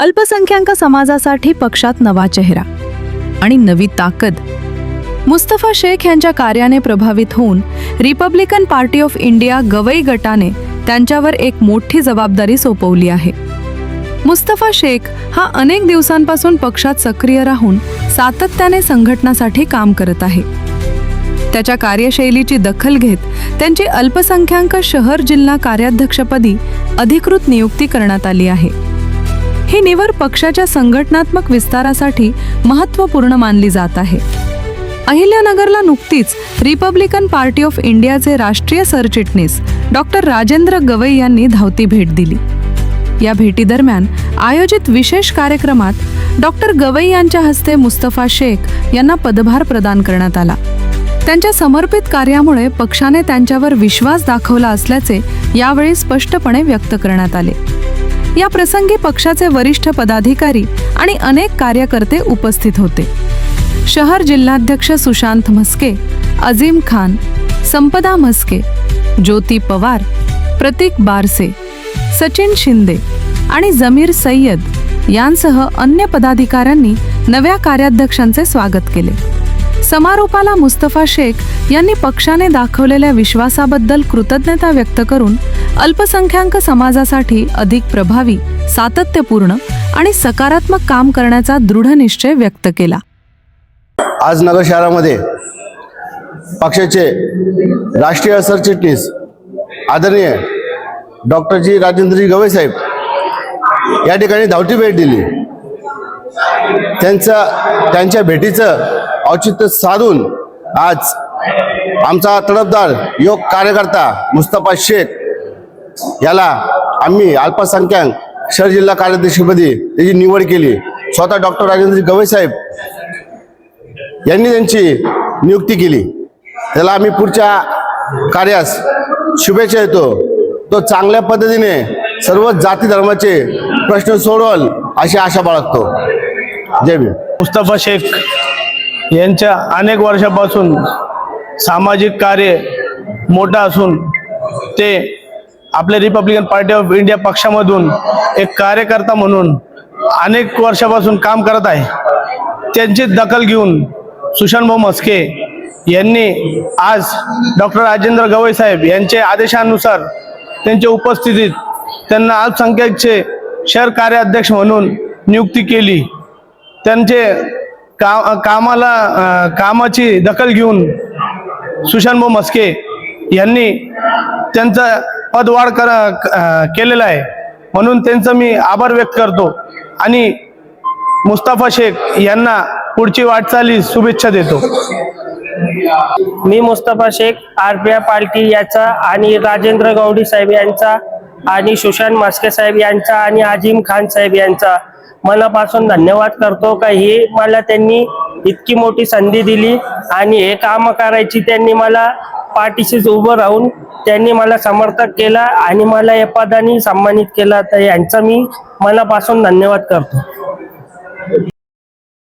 अल्पसंख्याक समाजासाठी पक्षात नवा चेहरा आणि नवी ताकद. मुस्तफा शेख यांच्या कार्याने प्रभावित होऊन Republican party of India Gavai गटाने त्यांच्यावर एक मोठी जबाबदारी सोपवली आहे. मुस्तफा शेख हा अनेक दिवसांपासून पक्षात सक्रिय राहून सातत्याने संघटनासाठी काम करत आहे. त्याच्या कार्यशैलीची दखल घेत त्यांची अल्पसंख्याक शहर जिल्हा कार्याध्यक्षपदी अधिकृत नियुक्ती करण्यात आली आहे. ही निवड पक्षाच्या संघटनात्मक विस्तारासाठी महत्त्वपूर्ण मानली जात आहे. अहिल्यानगरला नुकतीच रिपब्लिकन पार्टी ऑफ इंडियाचे राष्ट्रीय सरचिटणीस डॉक्टर राजेंद्र गवई यांनी धावती भेट दिली. या भेटीदरम्यान आयोजित विशेष कार्यक्रमात डॉक्टर गवई यांच्या हस्ते मुस्तफा शेख यांना पदभार प्रदान करण्यात आला. त्यांच्या समर्पित कार्यामुळे पक्षाने त्यांच्यावर विश्वास दाखवला असल्याचे यावेळी स्पष्टपणे व्यक्त करण्यात आले. या प्रसंगी पक्षाचे वरिष्ठ पदाधिकारी आणि अनेक कार्यकर्ते उपस्थित होते. शहर जिल्हाध्यक्ष सुशांत म्हस्के अझीम खान संपदा म्हस्के ज्योती पवार प्रतीक बारसे सचिन शिंदे आणि जमीर सय्यद यांसह अन्य पदाधिकाऱ्यांनी नव्या कार्याध्यक्षांचे स्वागत केले. समारोपाला मुस्तफा शेख यांनी पक्षाने दाखवलेल्या विश्वासाबद्दल कृतज्ञता व्यक्त करून अल्पसंख्याक समाजासाठी अधिक प्रभावी सातत्यपूर्ण आणि सकारात्मक काम करण्याचा दृढ निश्चय व्यक्त केला. आज नगर शहरामध्ये पक्षाचे राष्ट्रीय सरचिटणीस आदरणीय डॉक्टर जी राजेंद्रजी गवई साहेब या ठिकाणी धावती भेट दिली. त्यांचं त्यांच्या भेटीचं औचित्य साधून आज आमचा तडफदार योग कार्यकर्ता मुस्तफा शेख याला आम्ही अल्पसंख्याक शहर जिल्हा कार्याध्यक्षपदी त्याची निवड केली. स्वतः डॉक्टर राजेंद्र गवई साहेब यांनी त्यांची नियुक्ती केली. त्याला आम्ही पुढच्या कार्यास शुभेच्छा देतो. तो चांगल्या पद्धतीने सर्व जाती धर्माचे प्रश्न सोडवल अशी आशा बाळगतो. जय भीम. मुस्तफा शेख यांच्या अनेक वर्षापासून सामाजिक कार्य मोठं असून ते आपल्या रिपब्लिकन पार्टी ऑफ इंडिया पक्षामधून एक कार्यकर्ता म्हणून अनेक वर्षापासून काम करत आहे. त्यांची दखल घेऊन सुशांतभाऊ मस्के यांनी आज डॉक्टर राजेंद्र गवई साहेब यांच्या आदेशानुसार त्यांच्या उपस्थितीत त्यांना अल्पसंख्याकचे शहर कार्याध्यक्ष म्हणून नियुक्ती केली. त्यांचे का कामाला कामाची दखल घेऊन सुशांतभाऊ मस्के यांनी त्यांचं पदवाढ कर केलेलं आहे. म्हणून त्यांचं मी आभार व्यक्त करतो. आणि मुस्ताफा शेख यांना पुढची वाटचाली शुभेच्छा देतो. मी Mustafa Shaikh R P I party याचा आणि राजेंद्र गौडी साहेब यांचा आणि सुशांत मास्के साहेब यांचा आणि आजिम खान साहेब यांचा मनापासून धन्यवाद करतो का ही मला त्यांनी इतकी मोठी संधी दिली आणि हे काम करायची त्यांनी मला पाठीशीच उभं राहून त्यांनी मला समर्थक केला आणि मला या पदाने सन्मानित केला. तर यांचा मी मनापासून धन्यवाद करतो.